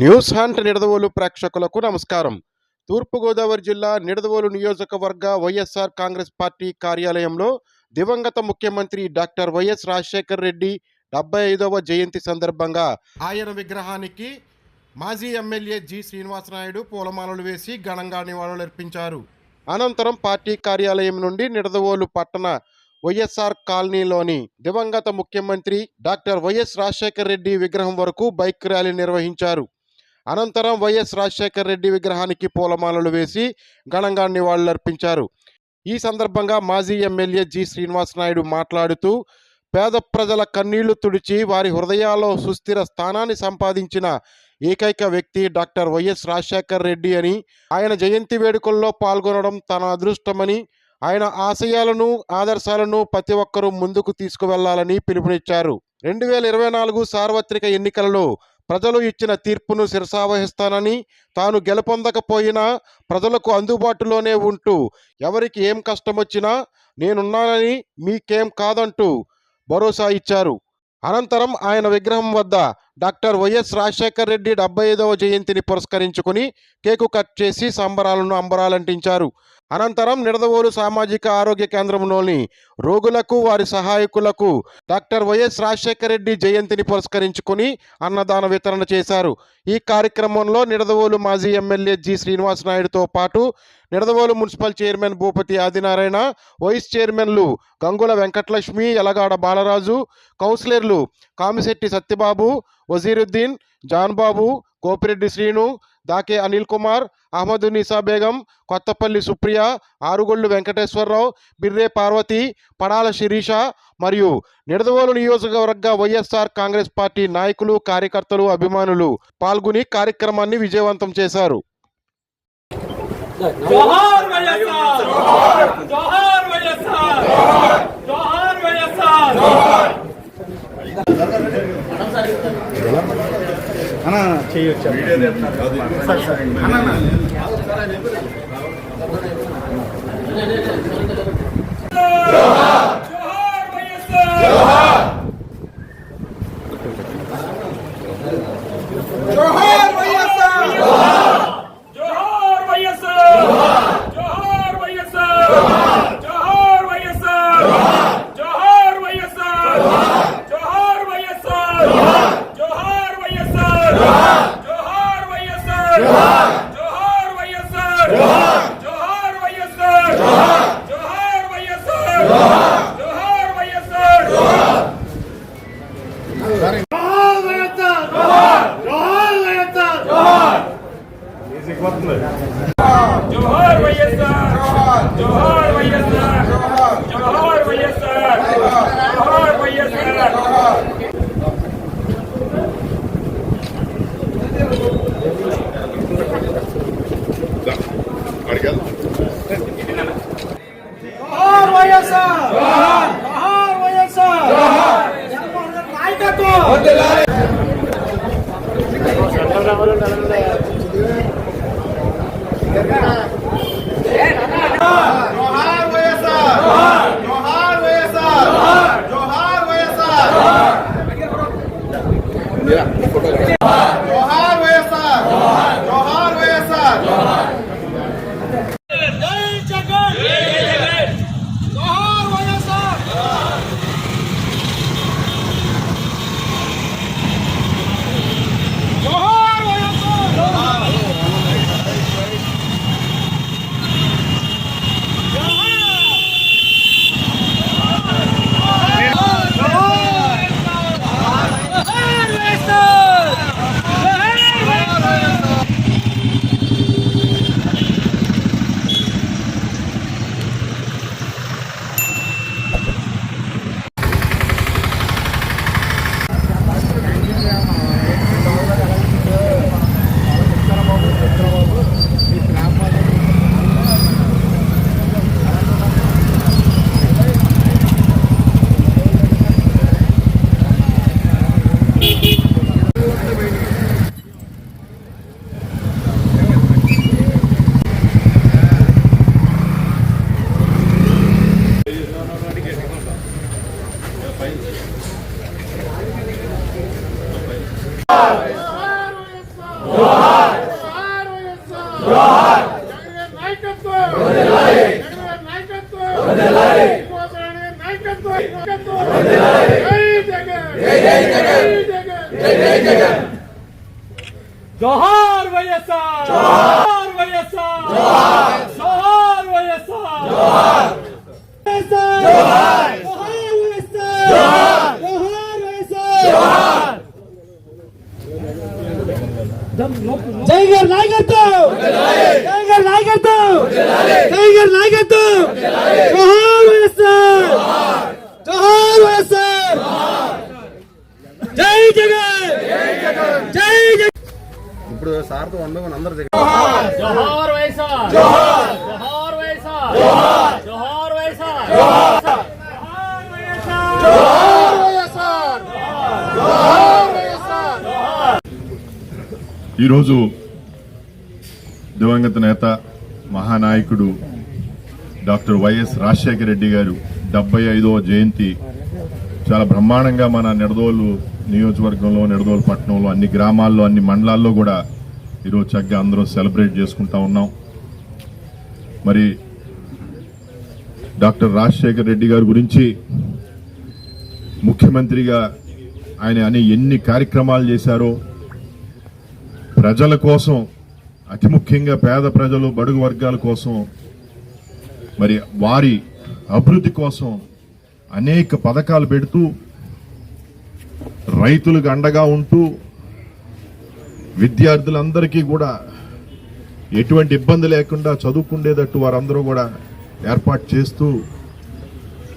News hunt Nidadavolu ప్రేక్షకులకు నమస్కారం. తూర్పుగోదావరి జిల్లా నిడదవోలు నియోజకవర్గ వైఎస్ఆర్ కాంగ్రెస్ పార్టీ కార్యాలయంలో దివంగత ముఖ్యమంత్రి డాక్టర్ వైఎస్ రాజశేఖర్ రెడ్డి డెబ్బై ఐదవ జయంతి సందర్భంగా ఆయన విగ్రహానికి మాజీ ఎమ్మెల్యే జి శ్రీనివాసనాయుడు పూలమాలలు వేసి ఘనంగా నివాళులర్పించారు అనంతరం పార్టీ కార్యాలయం నుండి నిడదవోలు పట్టణ వైఎస్ఆర్ కాలనీలోని దివంగత ముఖ్యమంత్రి డాక్టర్ వైఎస్ రాజశేఖర్ రెడ్డి విగ్రహం వరకు బైక్ ర్యాలీ నిర్వహించారు. అనంతరం వైఎస్ రాజశేఖర్ రెడ్డి విగ్రహానికి పూలమాలలు వేసి ఘనంగా నివాళులర్పించారు. ఈ సందర్భంగా మాజీ ఎమ్మెల్యే జి శ్రీనివాసనాయుడు మాట్లాడుతూ పేద ప్రజల కన్నీళ్ళు తుడిచి వారి హృదయాల్లో సుస్థిర స్థానాన్ని సంపాదించిన ఏకైక వ్యక్తి డాక్టర్ వైఎస్ రాజశేఖర్ రెడ్డి అని ఆయన జయంతి వేడుకల్లో పాల్గొనడం తన అదృష్టమని ఆయన ఆశయాలను ఆదర్శాలను ప్రతి ఒక్కరూ ముందుకు తీసుకువెళ్ళాలని పిలుపునిచ్చారు. రెండు వేల ఇరవై నాలుగు సార్వత్రిక ఎన్నికలలో ప్రజలు ఇచ్చిన తీర్పును శిరసావహిస్తానని తాను గెలుపొందకపోయినా ప్రజలకు అందుబాటులోనే ఉంటూ ఎవరికి ఏం కష్టం వచ్చినా నేనున్నానని మీకేం కాదంటూ భరోసా ఇచ్చారు. అనంతరం ఆయన విగ్రహం వద్ద డాక్టర్ వైఎస్ రాజశేఖర్ రెడ్డి డెబ్బై ఐదవ జయంతిని పురస్కరించుకుని కేకు కట్ చేసి సంబరాలను అంబరాలంటించారు. అనంతరం నిడదవోలు సామాజిక ఆరోగ్య కేంద్రంలోని రోగులకు వారి సహాయకులకు డాక్టర్ వైఎస్ రాజశేఖర రెడ్డి జయంతిని పురస్కరించుకుని అన్నదాన వితరణ చేశారు. ఈ కార్యక్రమంలో నిడదవోలు మాజీ ఎమ్మెల్యే జి శ్రీనివాసనాయుడుతో పాటు Nidadavolu municipal chairman Bhupathi Adinarayana vice చైర్మన్లు గంగుల వెంకటలక్ష్మి ఎలగాడ బాలరాజు కౌన్సిలర్లు కామిశెట్టి సత్యబాబు వజీరుద్దీన్ జాన్బాబు గోపిరెడ్డి శ్రీను దాకే అనిల్ కుమార్ అహ్మదు నిసా బేగం కొత్తపల్లి సుప్రియ ఆరుగొల్లు వెంకటేశ్వరరావు బిర్రే పార్వతి పడాల శిరీష మరియు నిడదవోలు నియోజకవర్గ వైఎస్ఆర్ కాంగ్రెస్ పార్టీ నాయకులు కార్యకర్తలు అభిమానులు పాల్గొని కార్యక్రమాన్ని విజయవంతం చేశారు. చేయొచ్చు. Sir sir. Obrigado. నాయకత్వం నాయకత్వం వదలాలి జై జగన్ జై జగన్ జై జగన్ జోహార్ వైఎస్ఆర్ జోహార్ వైఎస్ఆర్ జోహార్ జోహార్ వైఎస్ఆర్ జోహార్ జై గారి నాయకత్వం జై గారి వైఎస్ఆర్ జై జగన్! జై జగన్! ఇప్పుడు సార్తో వందమని అందరు జోహార్! వైఎస్ఆర్! జోహార్! జోహార్ వైఎస్ఆర్! జోహార్! జోహార్ వైఎస్ఆర్! జోహార్! జోహార్ వైఎస్ఆర్! ఈరోజు దివంగత నేత మహానాయకుడు డాక్టర్ వైఎస్ రాజశేఖర రెడ్డి గారు డెబ్బై ఐదవ జయంతి. చాలా బ్రహ్మాండంగా మన నిడదోలు నియోజకవర్గంలో నిడదోలు పట్టణంలో అన్ని గ్రామాల్లో అన్ని మండలాల్లో కూడా ఈరోజు చక్కగా అందరూ సెలబ్రేట్ చేసుకుంటా ఉన్నాం. మరి డాక్టర్ రాజశేఖర్ రెడ్డి గారి గురించి ముఖ్యమంత్రిగా ఆయన అని ఎన్ని కార్యక్రమాలు చేశారో ప్రజల కోసం అతి ముఖ్యంగా పేద ప్రజలు బడుగు వర్గాల కోసం మరి వారి అభివృద్ధి కోసం అనేక పథకాలు పెడుతూ రైతులకు అండగా ఉంటూ విద్యార్థులందరికీ కూడా ఎటువంటి ఇబ్బంది లేకుండా చదువుకుండేటట్టు వారందరూ కూడా ఏర్పాటు చేస్తూ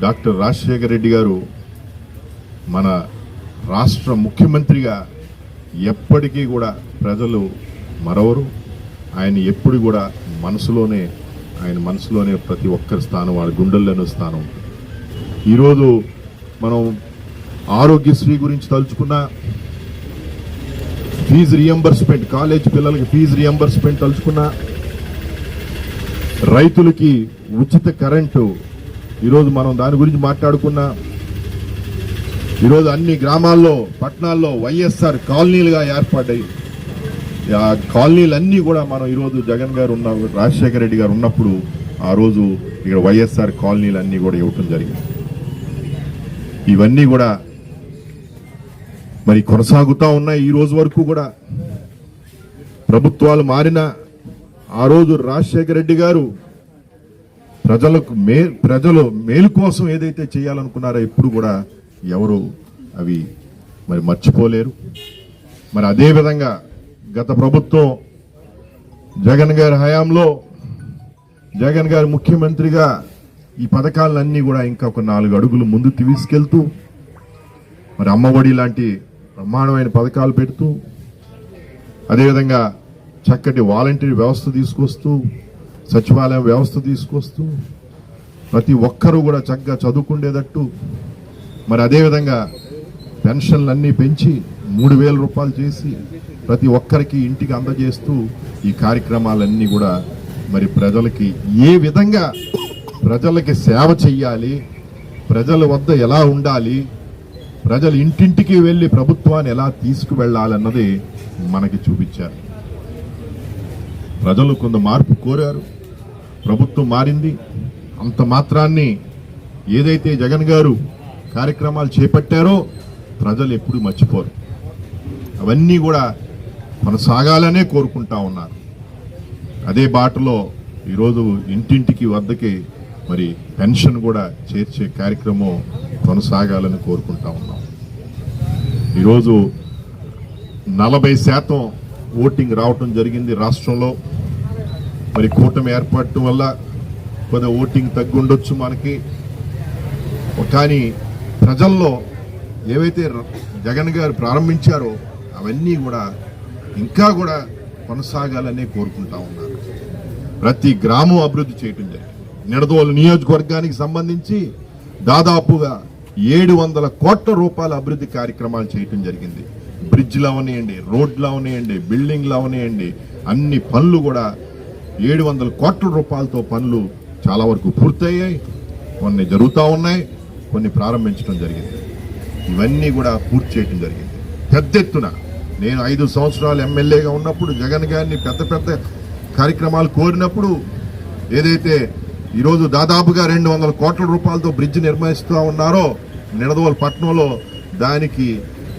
డాక్టర్ రాజశేఖర రెడ్డి గారు మన రాష్ట్ర ముఖ్యమంత్రిగా ఎప్పటికీ కూడా ప్రజలు మరవరు. ఆయన ఎప్పుడు కూడా మనసులోనే ఆయన మనసులోనే ప్రతి ఒక్కరి స్థానం వాళ్ళ గుండెల్లోనే స్థానం. ఈరోజు మనం ఆరోగ్యశ్రీ గురించి తలుచుకున్న ఫీజు రియంబర్స్మెంట్ కాలేజ్ పిల్లలకి ఫీజు రియంబర్స్మెంట్ తలుచుకున్న రైతులకి ఉచిత కరెంటు ఈరోజు మనం దాని గురించి మాట్లాడుకున్నా ఈరోజు అన్ని గ్రామాల్లో పట్టణాల్లో వైఎస్ఆర్ కాలనీలుగా ఏర్పడ్డాయి. ఆ కాలనీలన్నీ కూడా మనం ఈరోజు జగన్ గారు ఉన్న రాజశేఖర రెడ్డి గారు ఉన్నప్పుడు ఆ రోజు ఇక్కడ వైఎస్ఆర్ కాలనీలన్నీ కూడా ఇవ్వటం జరిగింది. ఇవన్నీ కూడా మరి కొనసాగుతూ ఉన్నాయి ఈ రోజు వరకు కూడా. ప్రభుత్వాలు మారిన ఆ రోజు రాజశేఖర రెడ్డి గారు ప్రజలకు మే ప్రజలు మేలు కోసం ఏదైతే చేయాలనుకున్నారో ఇప్పుడు కూడా ఎవరు అవి మరి మర్చిపోలేరు. మరి అదేవిధంగా గత ప్రభుత్వం జగన్ గారి హయాంలో జగన్ గారు ముఖ్యమంత్రిగా ఈ పథకాలన్నీ కూడా ఇంకా ఒక నాలుగు అడుగులు ముందు తీసుకెళ్తూ మరి అమ్మఒడి లాంటి బ్రహ్మాండమైన పథకాలు పెడుతూ అదేవిధంగా చక్కటి వాలంటీర్ వ్యవస్థ తీసుకొస్తూ సచివాలయం వ్యవస్థ తీసుకొస్తూ ప్రతి ఒక్కరూ కూడా చక్కగా చదువుకుండేటట్టు మరి అదేవిధంగా పెన్షన్లన్నీ పెంచి మూడు వేల రూపాయలు చేసి ప్రతి ఒక్కరికి ఇంటికి అందజేస్తూ ఈ కార్యక్రమాలన్నీ కూడా మరి ప్రజలకి ఏ విధంగా ప్రజలకి సేవ చెయ్యాలి ప్రజల వద్ద ఎలా ఉండాలి ప్రజలు ఇంటింటికి వెళ్ళి ప్రభుత్వాన్ని ఎలా తీసుకువెళ్ళాలన్నది మనకి చూపించారు. ప్రజలు కొంత మార్పు కోరారు ప్రభుత్వం మారింది. అంత మాత్రాన్ని ఏదైతే జగన్ గారు కార్యక్రమాలు చేపట్టారో ప్రజలు ఎప్పుడు మర్చిపోరు. అవన్నీ కూడా కొనసాగాలనే కోరుకుంటా ఉన్నారు. అదే బాటలో ఈరోజు ఇంటింటికి వద్దకి మరి పెన్షన్ కూడా చేర్చే కార్యక్రమం కొనసాగాలని కోరుకుంటా ఉన్నాం. ఈరోజు నలభై శాతం ఓటింగ్ రావటం జరిగింది రాష్ట్రంలో. మరి కూటమి ఏర్పడటం వల్ల కొద్దిగా ఓటింగ్ తగ్గుండొచ్చు మనకి. కానీ ప్రజల్లో ఏవైతే జగన్ గారు ప్రారంభించారో అవన్నీ కూడా ఇంకా కూడా కొనసాగాలనే కోరుకుంటా ఉన్నారు ప్రతి గ్రామం అభివృద్ధి చేయటం జరిగింది. నిడదోలు నియోజకవర్గానికి సంబంధించి దాదాపుగా ఏడు వందల కోట్ల రూపాయల అభివృద్ధి కార్యక్రమాలు చేయటం జరిగింది. బ్రిడ్జ్లు అవనియండి రోడ్లు అవనియండి బిల్డింగ్లు అవనియండి అన్ని పనులు కూడా ఏడు వందల కోట్ల రూపాయలతో పనులు చాలా వరకు పూర్తయ్యాయి. కొన్ని జరుగుతూ ఉన్నాయి కొన్ని ప్రారంభించడం జరిగింది. ఇవన్నీ కూడా పూర్తి చేయటం జరిగింది. పెద్ద ఎత్తున నేను ఐదు సంవత్సరాలు ఎమ్మెల్యేగా ఉన్నప్పుడు జగన్ గారిని పెద్ద పెద్ద కార్యక్రమాలు కోరినప్పుడు ఏదైతే ఈరోజు దాదాపుగా రెండు వందల కోట్ల రూపాయలతో బ్రిడ్జ్ నిర్మిస్తూ ఉన్నారో నిడదవోలు పట్టణంలో దానికి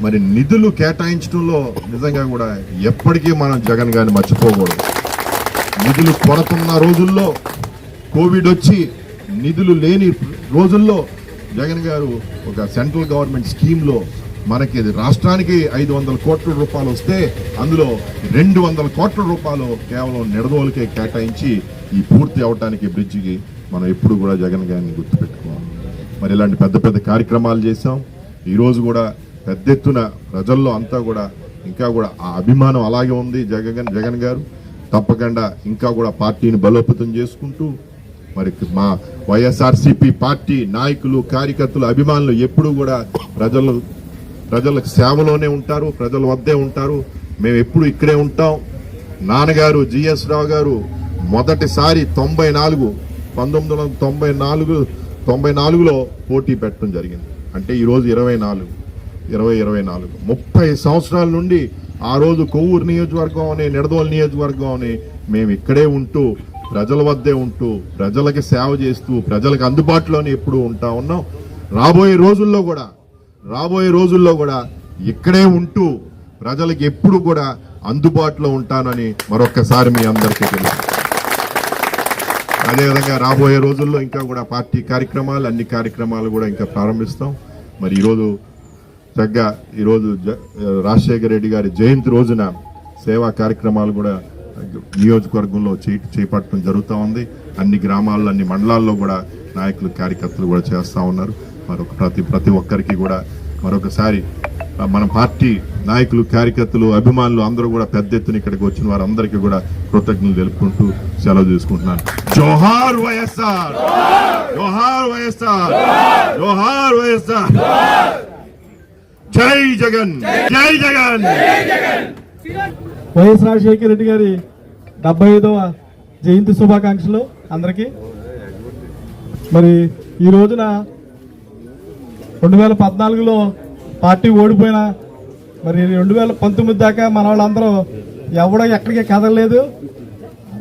మరి నిధులు కేటాయించడంలో నిజంగా కూడా ఎప్పటికీ మనం జగన్ గారిని మర్చిపోకూడదు. నిధులు కొరతున్న రోజుల్లో కోవిడ్ వచ్చి నిధులు లేని రోజుల్లో జగన్ గారు ఒక సెంట్రల్ గవర్నమెంట్ స్కీమ్లో మనకి ఇది రాష్ట్రానికి ఐదు వందల కోట్ల రూపాయలు వస్తే అందులో రెండు వందల కోట్ల రూపాయలు కేవలం నిడదోలకే కేటాయించి ఈ పూర్తి అవటానికి బ్రిడ్జికి మనం ఎప్పుడు కూడా జగన్ గారిని గుర్తుపెట్టుకోవాలి. మరి ఇలాంటి పెద్ద పెద్ద కార్యక్రమాలు చేశాం. ఈరోజు కూడా పెద్ద ఎత్తున ప్రజల్లో అంతా కూడా ఇంకా కూడా ఆ అభిమానం అలాగే ఉంది జగన్ జగన్ గారు. తప్పకుండా ఇంకా కూడా పార్టీని బలోపేతం చేసుకుంటూ మరి మా వైఎస్ఆర్సిపి పార్టీ నాయకులు కార్యకర్తలు అభిమానులు ఎప్పుడూ కూడా ప్రజలు ప్రజలకు సేవలోనే ఉంటారు ప్రజల వద్దే ఉంటారు. మేము ఎప్పుడు ఇక్కడే ఉంటాం. నాన్నగారు జిఎస్ రావు గారు మొదటిసారి తొంభై నాలుగు పంతొమ్మిది వందల తొంభై నాలుగు తొంభై నాలుగులో పోటీ పెట్టడం జరిగింది. అంటే ఈరోజు ఇరవై నాలుగు ఇరవై ఇరవై నాలుగు. ముప్పై సంవత్సరాల నుండి ఆ రోజు కొవ్వూరు నియోజకవర్గం అని నిడదోలు నియోజకవర్గం అని మేము ఇక్కడే ఉంటూ ప్రజల వద్దే ఉంటూ ప్రజలకి సేవ చేస్తూ ప్రజలకు అందుబాటులోనే ఎప్పుడు ఉంటా ఉన్నాం. రాబోయే రోజుల్లో కూడా రాబోయే రోజుల్లో కూడా ఇక్కడే ఉంటూ ప్రజలకు ఎప్పుడు కూడా అందుబాటులో ఉంటానని మరొక్కసారి మీ అందరికీ తెలుసు. అదేవిధంగా రాబోయే రోజుల్లో ఇంకా కూడా పార్టీ కార్యక్రమాలు అన్ని కార్యక్రమాలు కూడా ఇంకా ప్రారంభిస్తాం. మరి ఈరోజు చక్కగా ఈరోజు జ- రాజశేఖర రెడ్డి గారి జయంతి రోజున సేవా కార్యక్రమాలు కూడా నియోజకవర్గంలో చే- చేపట్టడం జరుగుతూ ఉంది. అన్ని గ్రామాల్లో అన్ని మండలాల్లో కూడా నాయకులు కార్యకర్తలు కూడా చేస్తూ ఉన్నారు. మరొక ప్రతి ప్రతి ఒక్కరికి కూడా మరొకసారి మన పార్టీ నాయకులు కార్యకర్తలు అభిమానులు అందరూ కూడా పెద్ద ఎత్తున ఇక్కడికి వచ్చిన వారందరికీ కూడా కృతజ్ఞతలు తెలుపుకుంటూ సెలవు తీసుకుంటున్నాను. జోహార్ వైఎస్ఆర్! జోహార్ వైఎస్ఆర్! జోహార్ వైఎస్ఆర్! జై జగన్! జై జగన్! వైఎస్ రాజశేఖర రెడ్డి గారి డెబ్బై ఐదవ జయంతి శుభాకాంక్షలు అందరికీ. మరి ఈ రోజున రెండు వేల పద్నాలుగులో పార్టీ ఓడిపోయినా మరి రెండు వేల పంతొమ్మిది దాకా మన వాళ్ళందరూ ఎవడో ఎక్కడికి కదలలేదు.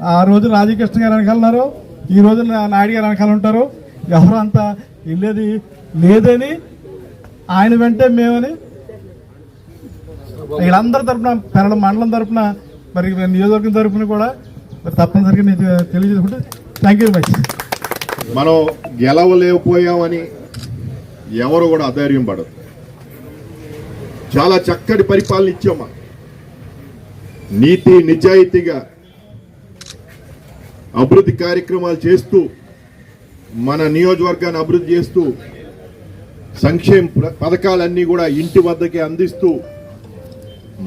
ఆ రోజు రాజకృష్ణ గారు వెనకాలన్నారు ఈ రోజు నాయుడు గారు వెనకాల ఉంటారు. ఎవరు అంత వెళ్ళేది లేదని ఆయన వెంటే మేమని వీళ్ళందరి తరఫున పెరడ మండలం తరఫున మరి నియోజకవర్గం తరఫున కూడా మరి తప్పనిసరిగా నేను తెలియజేసుకుంటే థ్యాంక్ యూ మచ్ మనం గెలవలేకపోయామని ఎవరు కూడా అధైర్యం పడదు చాలా చక్కటి పరిపాలన ఇచ్చామా నీతి నిజాయితీగా అభివృద్ధి కార్యక్రమాలు చేస్తూ మన నియోజకవర్గాన్ని అభివృద్ధి చేస్తూ సంక్షేమ పథకాలన్నీ కూడా ఇంటి వద్దకే అందిస్తూ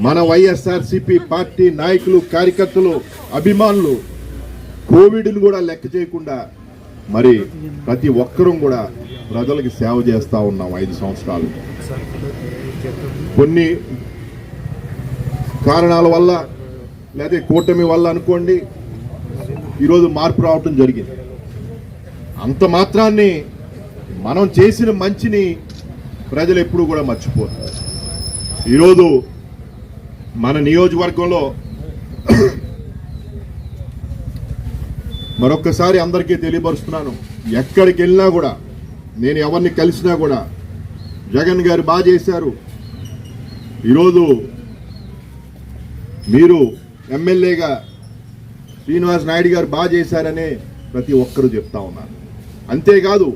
మన వైఎస్ఆర్సిపి పార్టీ నాయకులు కార్యకర్తలు అభిమానులు కోవిడ్ను కూడా లెక్క చేయకుండా మరి ప్రతి ఒక్కరూ కూడా ప్రజలకి సేవ చేస్తూ ఉన్నాం ఐదు సంవత్సరాలు. కొన్ని కారణాల వల్ల లేదా కూటమి వల్ల అనుకోండి ఈరోజు మార్పు రావటం జరిగింది. అంత మాత్రాన్ని మనం చేసిన మంచిని ప్రజలు ఎప్పుడూ కూడా మర్చిపోతారు ఈరోజు మన నియోజకవర్గంలో మరొక్కసారి అందరికీ తెలియపరుస్తున్నాను. ఎక్కడికి వెళ్ళినా కూడా నేను ఎవరిని కలిసినా కూడా జగన్ గారు బాగా చేశారు. ఈరోజు మీరు ఎమ్మెల్యేగా శ్రీనివాస్ నాయుడు గారు బాగా చేశారని ప్రతి ఒక్కరూ చెప్తా ఉన్నారు. అంతేకాదు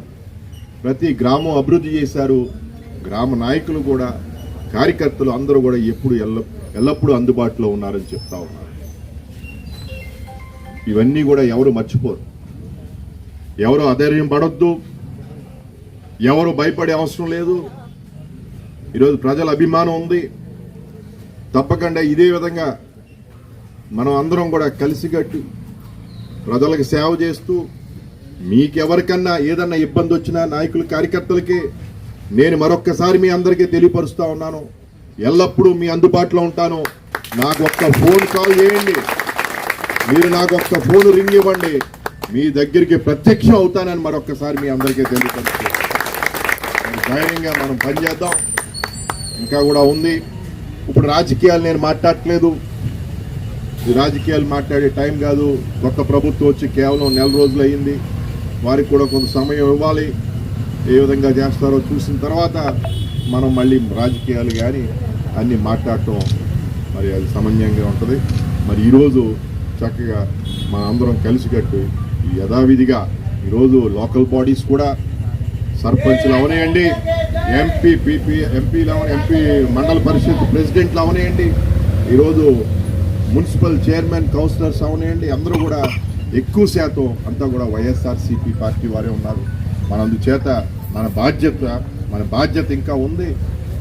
ప్రతి గ్రామం అభివృద్ధి చేశారు. గ్రామ నాయకులు కూడా కార్యకర్తలు అందరూ కూడా ఎప్పుడు ఎల్ల ఎల్లప్పుడూ అందుబాటులో ఉన్నారని చెప్తా ఉన్నారు. ఇవన్నీ కూడా ఎవరు మర్చిపోరు. ఎవరు అధైర్యం పడొద్దు. ఎవరు భయపడే అవసరం లేదు. ఈరోజు ప్రజల అభిమానం ఉంది. తప్పకుండా ఇదే విధంగా మనం అందరం కూడా కలిసికట్టి ప్రజలకు సేవ చేస్తూ మీకెవరికన్నా ఏదన్నా ఇబ్బంది వచ్చినా నాయకులు కార్యకర్తలకి నేను మరొక్కసారి మీ అందరికీ తెలియపరుస్తూ ఉన్నాను. ఎల్లప్పుడూ మీ అందుబాటులో ఉంటాను. నాకు ఒక్క ఫోన్ కాల్ చేయండి. మీరు నాకు ఒక్క ఫోన్ రింగ్ ఇవ్వండి. మీ దగ్గరికి ప్రత్యక్షం అవుతానని మరొక్కసారి మీ అందరికీ తెలియపరుస్తూ. ధైర్యంగా మనం పనిచేద్దాం ఇంకా కూడా ఉంది. ఇప్పుడు రాజకీయాలు నేను మాట్లాడట్లేదు. ఈ రాజకీయాలు మాట్లాడే టైం కాదు. కొత్త ప్రభుత్వం వచ్చి కేవలం నెల రోజులు అయ్యింది వారికి కూడా కొంత సమయం ఇవ్వాలి. ఏ విధంగా చేస్తారో చూసిన తర్వాత మనం మళ్ళీ రాజకీయాలు కానీ అన్నీ మాట్లాడటం మరి అది సమన్యంగా ఉంటుంది. మరి ఈరోజు చక్కగా మన అందరం కలిసికట్టు యథావిధిగా ఈరోజు లోకల్ బాడీస్ కూడా సర్పంచ్లు అవనేయండి ఎంపీ పీపీ ఎంపీలు ఎంపీ మండల పరిషత్ ప్రెసిడెంట్లు అవనేయండి ఈరోజు మున్సిపల్ చైర్మన్ కౌన్సిలర్స్ అవనేయండి అందరూ కూడా ఎక్కువ శాతం అంతా కూడా వైఎస్ఆర్సీపీ పార్టీ వారే ఉన్నారు. మన అందుచేత మన బాధ్యత మన బాధ్యత ఇంకా ఉంది.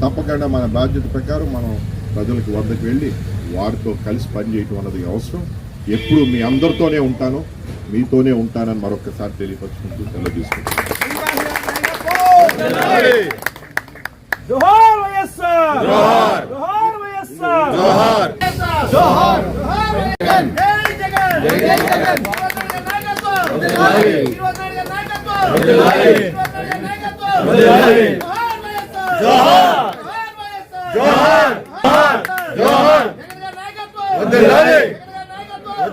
తప్పకుండా మన బాధ్యత ప్రకారం మనం ప్రజలకు వద్దకు వెళ్ళి వారితో కలిసి పనిచేయటం అన్నది అవసరం. ఎప్పుడు మీ అందరితోనే ఉంటాను. మీతోనే ఉంటానని మరొకసారి తెలియపరుచుకుంటూ సెలవు తీసుకుంటాను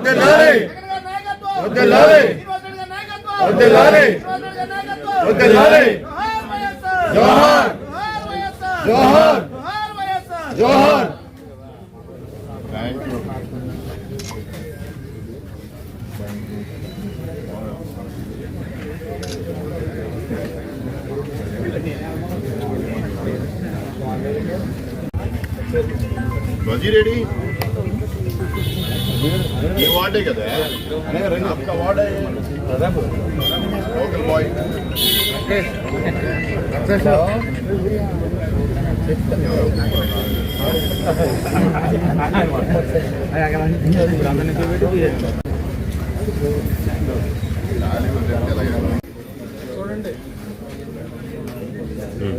వద్దలాలి వద్దలాలి వద్దలాలి వద్దలాలి జోహార్ జోహార్ జోహార్ Was he ready? ఈ వార్డే కదా? ఒక్క వార్డే. లోకల్ బాయ్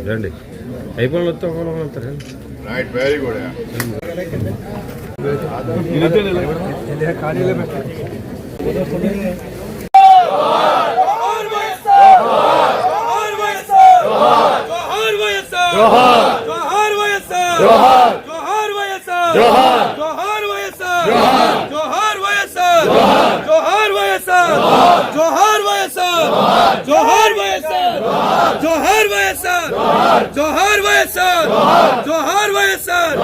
రండి. అయిపోయిన వస్తాం రైట్ వెరీ గుడ్ जोहार वयसा जोहार वयसा जोहार వైఎస్ఆర్ జోహార్ వైఎస్ఆర్ జోహార్ వైఎస్ఆర్ జోహార్ వైఎస్ఆర్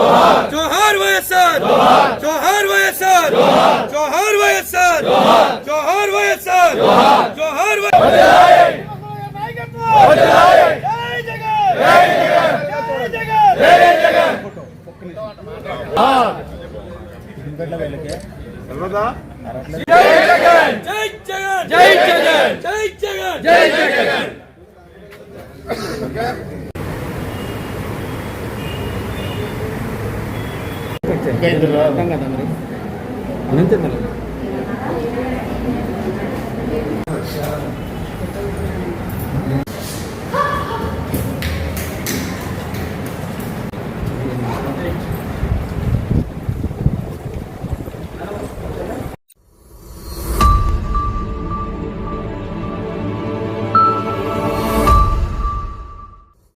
జోహార్ వైఎస్ఆర్ జోహార్ వైఎస్ఆర్ జోహార్ వైఎస్ఆర్ జోహార్ వైఎస్ఆర్ జోహార్ వైఎస్ఆర్ జోహార్ వైఎస్ఆర్ జోహార్ వైఎస్ఆర్ జోహార్ వైఎస్ఆర్ ஜெய் ஜெகன் అనంతరం